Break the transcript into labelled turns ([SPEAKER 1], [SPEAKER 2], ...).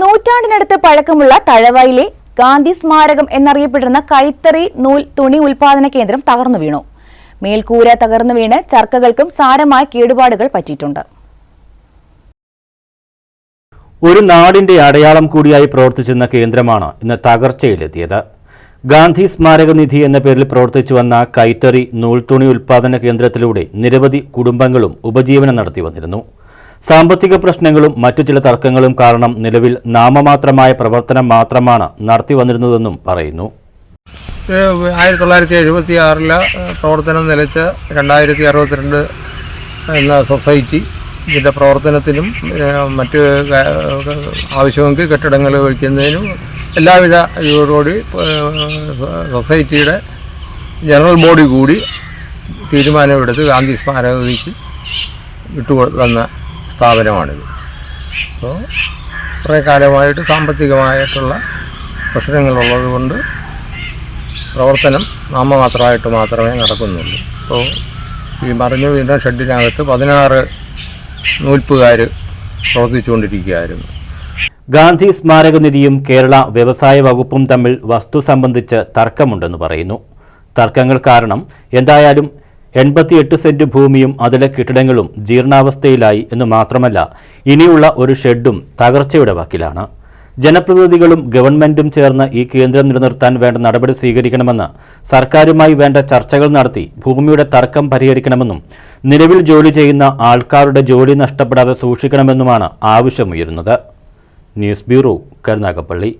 [SPEAKER 1] നൂറ്റാണ്ടിനടുത്ത് പഴക്കമുള്ള തഴവയിലെ ഗാന്ധി സ്മാരകം എന്നറിയപ്പെടുന്ന കൈത്തറി നൂൽ തുണി ഉൽപാദന കേന്ദ്രം തകർന്നു വീണു. മേൽക്കൂര തകർന്നു വീണ് ചർക്കകൾക്കും സാരമായ കേടുപാടുകൾ പറ്റിയിട്ടുണ്ട്.
[SPEAKER 2] ഒരു നാടിന്റെ അടയാളം കൂടിയായി പ്രവർത്തിച്ചിരുന്ന കേന്ദ്രമാണ് ഇന്ന് തകർച്ചയിലെത്തിയത്. ഗാന്ധി സ്മാരക നിധി എന്ന പേരിൽ പ്രവർത്തിച്ചു വന്ന കൈത്തറി തുണി ഉൽപാദന കേന്ദ്രത്തിലൂടെ നിരവധി കുടുംബങ്ങളും ഉപജീവനം നടത്തി വന്നിരുന്നു. സാമ്പത്തിക പ്രശ്നങ്ങളും മറ്റു ചില തർക്കങ്ങളും കാരണം നിലവിൽ നാമമാത്രമായ പ്രവർത്തനം മാത്രമാണ് നടത്തി വന്നിരുന്നതെന്നും പറയുന്നു.
[SPEAKER 3] ആയിരത്തി തൊള്ളായിരത്തി എഴുപത്തി ആറിൽ പ്രവർത്തനം നിലച്ച രണ്ടായിരത്തി അറുപത്തിരണ്ട് എന്ന സൊസൈറ്റി ഇതിന്റെ പ്രവർത്തനത്തിനും മറ്റ് ആവശ്യമെങ്കിൽ കെട്ടിടങ്ങൾ വയ്ക്കുന്നതിനും എല്ലാവിധ ഇതോടുകൂടി സൊസൈറ്റിയുടെ ജനറൽ ബോഡി കൂടി തീരുമാനമെടുത്ത് ഗാന്ധി സ്മാരകത്തിലേക്ക് വിട്ടു തന്ന സ്ഥാപനമാണിത്. അപ്പോൾ കുറേ കാലമായിട്ട് സാമ്പത്തികമായിട്ടുള്ള പ്രശ്നങ്ങളുള്ളത് കൊണ്ട് പ്രവർത്തനം നാമമാത്രമായിട്ട് മാത്രമേ നടക്കുന്നുള്ളൂ. അപ്പോൾ ഈ മറിഞ്ഞു വീണ്ട ഷെഡിനകത്ത് പതിനാറ് നൂൽപ്പുകാർ പ്രവർത്തിച്ചുകൊണ്ടിരിക്കുകയായിരുന്നു.
[SPEAKER 2] ഗാന്ധി സ്മാരക നിധിയും കേരള വ്യവസായ വകുപ്പും തമ്മിൽ വസ്തു സംബന്ധിച്ച് തർക്കമുണ്ടെന്ന് പറയുന്നു. തർക്കങ്ങൾ കാരണം എന്തായാലും എൺപത്തിയെട്ട് സെന്റ് ഭൂമിയും അതിലെ കെട്ടിടങ്ങളും ജീർണാവസ്ഥയിലായി എന്ന് മാത്രമല്ല ഇനിയുള്ള ഒരു ഷെഡും തകർച്ചയുടെ വക്കിലാണ് ജനപ്രതിനിധികളും ഗവൺമെന്റും ചേർന്ന് ഈ കേന്ദ്രം നിലനിർത്താൻ വേണ്ട നടപടി സ്വീകരിക്കണമെന്ന് സർക്കാരുമായി വേണ്ട ചർച്ചകൾ നടത്തി ഭൂമിയുടെ തർക്കം പരിഹരിക്കണമെന്നും നിലവിൽ ജോലി ചെയ്യുന്ന ആൾക്കാരുടെ ജോലി നഷ്ടപ്പെടാതെ സൂക്ഷിക്കണമെന്നുമാണ് ആവശ്യമുയരുന്നത്. News bureau Karunagappally.